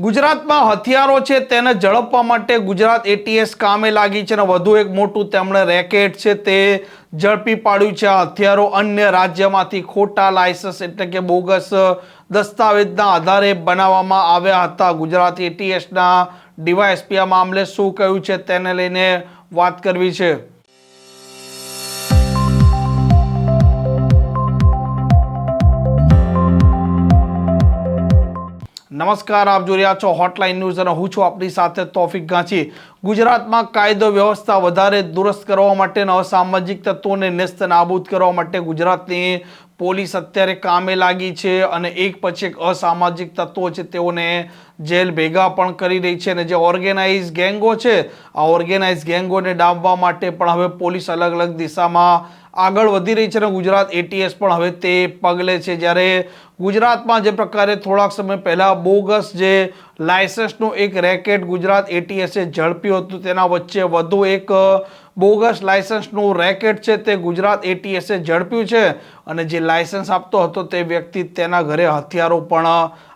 ગુજરાતમાં હથિયારો છે તેને ઝડપવા માટે ગુજરાત એટીએસ કામે લાગી છે અને વધુ એક મોટું તેમણે રેકેટ છે તે ઝડપી પાડ્યું છે. આ હથિયારો અન્ય રાજ્યમાંથી ખોટા લાયસન્સ એટલે કે બોગસ દસ્તાવેજના આધારે બનાવવામાં આવ્યા હતા. ગુજરાત એટીએસના ડીવાયએસપી આ મામલે શું કહ્યું છે તેને લઈને વાત કરવી છે. નમસ્કાર, આપ જોઈ રહ્યા છો હોટલાઇન ન્યૂઝ અને હું છું આપણી સાથે તોફિક ગાંચી ગુજરાતમાં કાયદો વ્યવસ્થા વધારે દુરસ્ત કરવા માટે અને અસામાજિક તત્વોને નેસ્ત નાબૂદ કરવા માટે ગુજરાતની પોલીસ અત્યારે કામે લાગી છે અને એક પછી એક અસામાજિક તત્વો છે તેઓને જેલ ભેગા પણ કરી રહી છે અને જે ઓર્ગેનાઇઝ ગેંગો છે, આ ઓર્ગેનાઇઝ ગેંગોને ડામવા માટે પણ હવે પોલીસ અલગ અલગ દિશામાં આગળ વધી રહી છે અને ગુજરાત એટીએસ પણ હવે તે પગલે છે. જ્યારે ગુજરાતમાં જે પ્રકારે થોડાક સમય પહેલાં બોગસ જે લાયસન્સનું એક રેકેટ ગુજરાત એટીએસે ઝડપ્યું હતું, તેના વચ્ચે વધુ એક બોગસ લાયસન્સનું રેકેટ છે તે ગુજરાત એટીએસે ઝડપ્યું છે અને જે લાયસન્સ આપતો હતો તે વ્યક્તિ તેના ઘરે હથિયારો પણ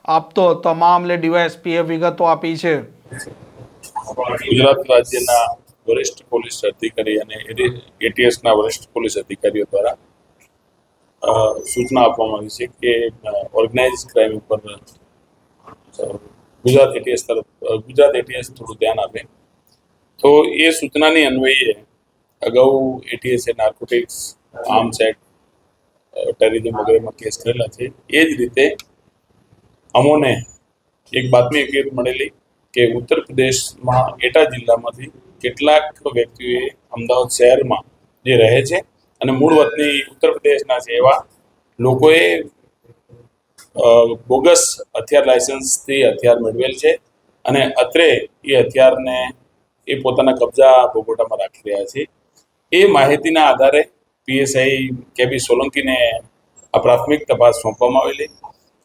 આપતો હતો. મામલે ડીવાયએસપીએ વિગતો આપી છે. ગુજરાત રાજ્યના વરિષ્ઠ પોલીસ અધિકારી અને એટીએસના વરિષ્ઠ પોલીસ અધિકારીઓ દ્વારા સૂચના આપવામાં આવી છે કે ઓર્ગેનાઇઝ ક્રાઇમ ઉપર ગુજરાત એટીએસ તરફ ગુજરાત એટીએસ થોડું ધ્યાન આપે. તો એ સૂચનાની અન્વયે અગાઉ એટીએસે નાર્કોટિક્સ આર્મ્સ એક્ટ ટેરરિઝમ વગેરેમાં કેસ કરેલા છે. એ જ રીતે અમોને એક બાતમી હકીકત મળેલી કે ઉત્તર પ્રદેશમાં એટા જિલ્લામાંથી કેટલાક વ્યક્તિઓએ અમદાવાદ શહેરમાં જે રહે છે અને મૂળ વતની ઉત્તર પ્રદેશના છે એવા લોકોએ બોગસ હથિયાર લાયસન્સથી હથિયાર મેળવેલ છે અને અત્રે એ હથિયારને એ પોતાના કબજા બોગોટામાં રાખી રહ્યા છે. એ માહિતીના આધારે પીએસઆઈ કેબી સોલંકીને આ પ્રાથમિક તપાસ સોંપવામાં આવેલી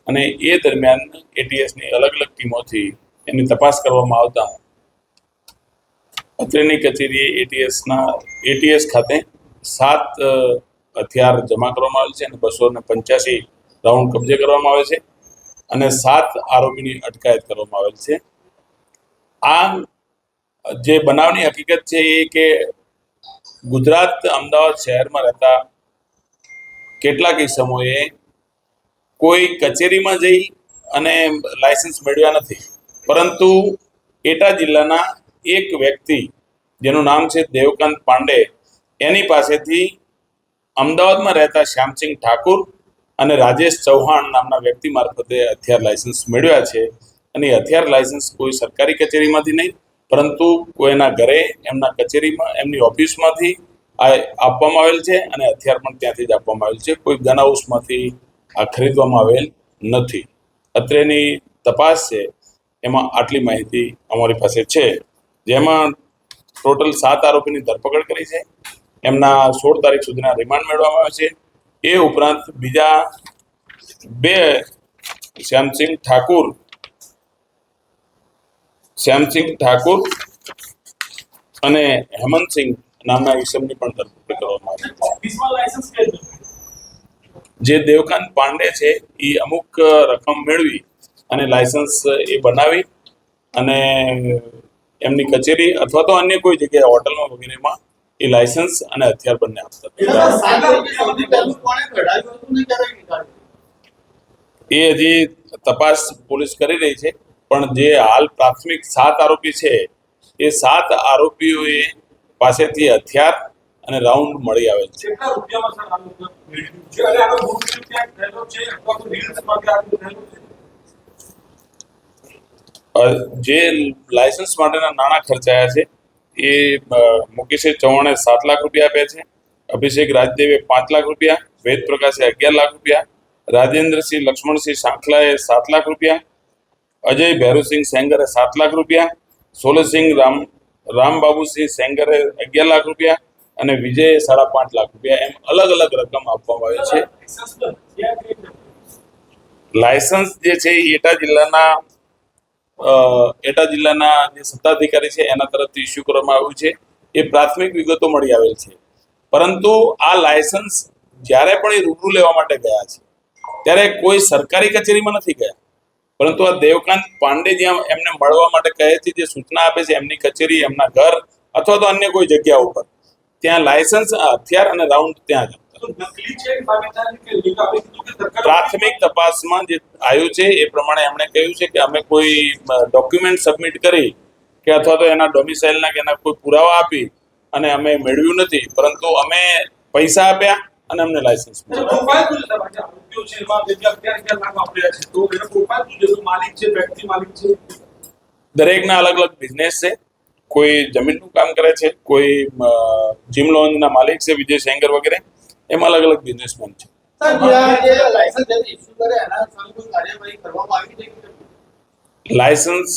અને એ દરમિયાન એટીએસની અલગ અલગ ટીમોથી એની તપાસ કરવામાં આવતા અત્રેની કચેરીએ એટીએસના એટીએસ ખાતે સાત હથિયાર જમા કરવામાં આવેલ છે અને બસો ને પંચ્યાસી રાઉન્ડ કબજે કરવામાં આવે છે અને સાત આરોપીની અટકાયત કરવામાં આવેલ છે. આ જે બનાવની હકીકત છે એ કે ગુજરાત અમદાવાદ શહેરમાં રહેતા કેટલાક સમયે કોઈ કચેરીમાં જઈ અને લાયસન્સ મેળવ્યા નથી. પરંતુ એટા જિલ્લાના એક વ્યક્તિ, જેનું નામ છે દેવકાંત પાંડે, એની પાસેથી અમદાવાદમાં રહેતા શ્યામસિંહ ઠાકુર અને રાજેશ ચૌહાણ નામના વ્યક્તિ મારફતે હથિયાર લાયસન્સ મેળવ્યા છે. અને હથિયાર લાયસન્સ કોઈ સરકારી કચેરીમાંથી નહીં, પરંતુ કોઈના ઘરે, એમના કચેરીમાં, એમની ઓફિસમાંથી આ આપવામાં આવેલ છે અને હથિયાર પણ ત્યાંથી જ આપવામાં આવેલ છે. કોઈ ગન હાઉસમાંથી આ ખરીદવામાં આવેલ નથી. અત્રેની તપાસ છે. એમાં આટલી માહિતી અમારી પાસે છે. જેમાં ટોટલ સાત આરોપીની ધરપકડ કરી છે. એમના સોળ તારીખ સુધીના રિમાન્ડ મેળવવામાં આવે છે. એ ઉપરાંત બીજા બે શ્યામસિંહ ઠાકુર શ્યામસિંહ ઠાકુર અને હેમંતસિંહ નામના ઈસમની પણ ધરપકડ કરવામાં આવી જે દેવકાંત પાંડે છે, એ અમુક રકમ મેળવી અને લાયસન્સ એ બનાવી અને એમની કચેરી અથવા તો અન્ય કોઈ જગ્યાએ હોટલમાં વગેરેમાં એ લાયસન્સ અને હથિયાર બંને આપતા એ હજી તપાસ પોલીસ કરી રહી છે પણ જે હાલ પ્રાથમિક સાત આરોપી છે એ સાત આરોપીઓએ પાસેથી હથિયાર અને રાઉન્ડ મળી આવે છે કેટલા રૂપિયામાં સર આ લોકો મેળવ્યું છે અને આનો મૂળ ક્યાંક રહેલો છે અથવા તો રીલ્સમાં ક્યાંક રહેલો છે અ, જે લાયસન્સ માટેના નાણાં ખર્ચાયા છે એ મુકેશે ચૌહાણે સાત લાખ રૂપિયા આપ્યા છે. અભિષેક રાજદેવે પાંચ લાખ રૂપિયા વેદ પ્રકાશે અગિયાર લાખ રૂપિયા રાજેન્દ્રસિંહ લક્ષ્મણસિંહ સાંખલાએ સાત લાખ રૂપિયા અજય ભૈરુસિંહ સેંગરે સાત લાખ રૂપિયા સોલસિંહ રામ રામબાબુસિંહ સેંગરે અગિયાર લાખ રૂપિયા અને વિજયે સાડા પાંચ લાખ રૂપિયા એમ અલગ અલગ રકમ આપવામાં આવી છે. લાયસન્સ જે છે એટા જિલ્લાના એટા જિલ્લાના જે સત્તાધિકારી છે, એના તરફથી ઇસ્યુ કરવામાં આવ્યું છે. એ પ્રાથમિક વિગતો મળી આવેલ છે. પરંતુ આ લાયસન્સ જ્યારે પણ એ રૂબરૂ લેવા માટે ગયા છે, ત્યારે કોઈ સરકારી કચેરીમાં નથી ગયા. પરંતુ આ દેવકાંત પાંડે જ્યાં એમને મળવા માટે કહે છે, જે સૂચના આપે છે, એમની કચેરી, એમના ઘર અથવા તો અન્ય કોઈ જગ્યા ઉપર, ત્યાં લાયસન્સ હથિયાર અને રાઉન્ડ ત્યાં જ. પ્રાથમિક તપાસમાં જે આવ્યું છે એ પ્રમાણે એમણે કહ્યું છે કે અમે કોઈ ડોક્યુમેન્ટ સબમિટ કરી કે અથવા તો એના ડોમિસાઇલના કે એના કોઈ પુરાવા આપી અને અમે મેળવ્યું નથી પરંતુ અમે પૈસા આપ્યા અને અમને લાયસન્સ દરેકના અલગ અલગ બિઝનેસ છે કોઈ જમીનનું કામ કરે છે કોઈ જીમ લોન્જના માલિક છે વિજય સેંગર વગેરે. એમાં અલગ અલગ બિઝનેસમેન છે. લાયસન્સ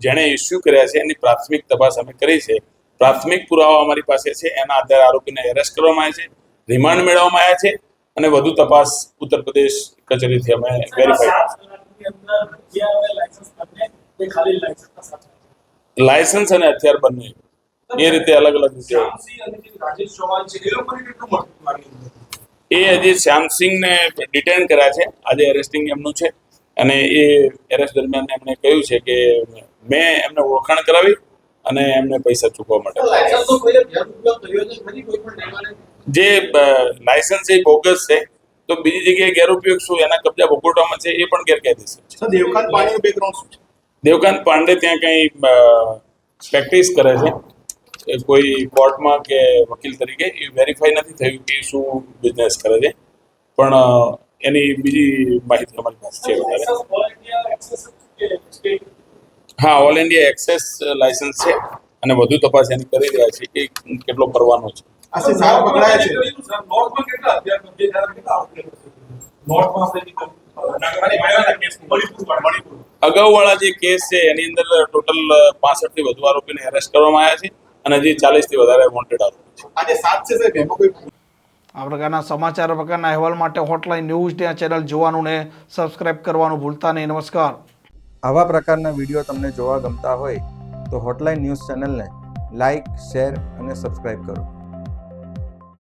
જેણે ઇસ્યુ કર્યા છે એની પ્રાથમિક તપાસ અમે કરી છે. પ્રાથમિક પુરાવા અમારી પાસે છે એના આધારે આરોપીને એરેસ્ટ કરવામાં આવ્યા છે રિમાન્ડ મેળવવામાં આવ્યા છે અને વધુ તપાસ ઉત્તર પ્રદેશ કચેરીથી અમે વેરીફાઈ લાયસન્સ અને હથિયાર બંને. એ રીતે અલગ અલગ રીતે. એ હજી શ્યામસિંહને ડિટેન કર્યા છે. આજે એરેસ્ટિંગ એમનું છે. અને એ એરેસ્ટ દરમિયાન એમણે કહ્યું છે કે મેં એમને ઓળખાણ કરાવી અને એમને પૈસા ચૂકવવા માટે? જે લાયસન્સ એ બોગસ છે તો બીજી જગ્યાએ ગેરઉપયોગ શું? એના કબજા ભોગવટામાં છે એ પણ ગેરકાયદેસર છે. દેવકાંત પાંડે બેકગ્રાઉન્ડ શું છે? દેવકાંત પાંડે ત્યાં કંઈ પ્રેક્ટિસ કરે છે? એ કોઈ કોર્ટમાં કે વકીલ તરીકે એ વેરીફાઈ નથી થયું કે શું બિઝનેસ કરે છે. પણ એની બીજી માહિતી અમારી પાસે છે વધારે. હા ઓલ ઇન્ડિયા એક્સેસ લાયસન્સ છે અને વધુ તપાસ એની કરી રહ્યા છે કે કેટલો કરવાનો છે. અગાઉવાળા જે કેસ છે એની અંદર ટોટલ પાસઠથી વધુ આરોપીને એરેસ્ટ કરવામાં આવ્યા છે. અને હજી ચાલીસથી વધારે વોન્ટેડ આરોપી છે. આજે સાત છે સાહેબ એમાં કોઈ આ પ્રકારના સમાચાર પ્રકારના અહેવાલ માટે હોટલાઇન ન્યૂઝ ત્યાં ચેનલ જોવાનું ને સબસ્ક્રાઇબ કરવાનું ભૂલતા નહીં. નમસ્કાર. આવા પ્રકારના વીડિયો તમને જોવા ગમતા હોય તો હોટલાઇન ન્યૂઝ ચેનલને લાઇક શેર અને સબસ્ક્રાઇબ કરો.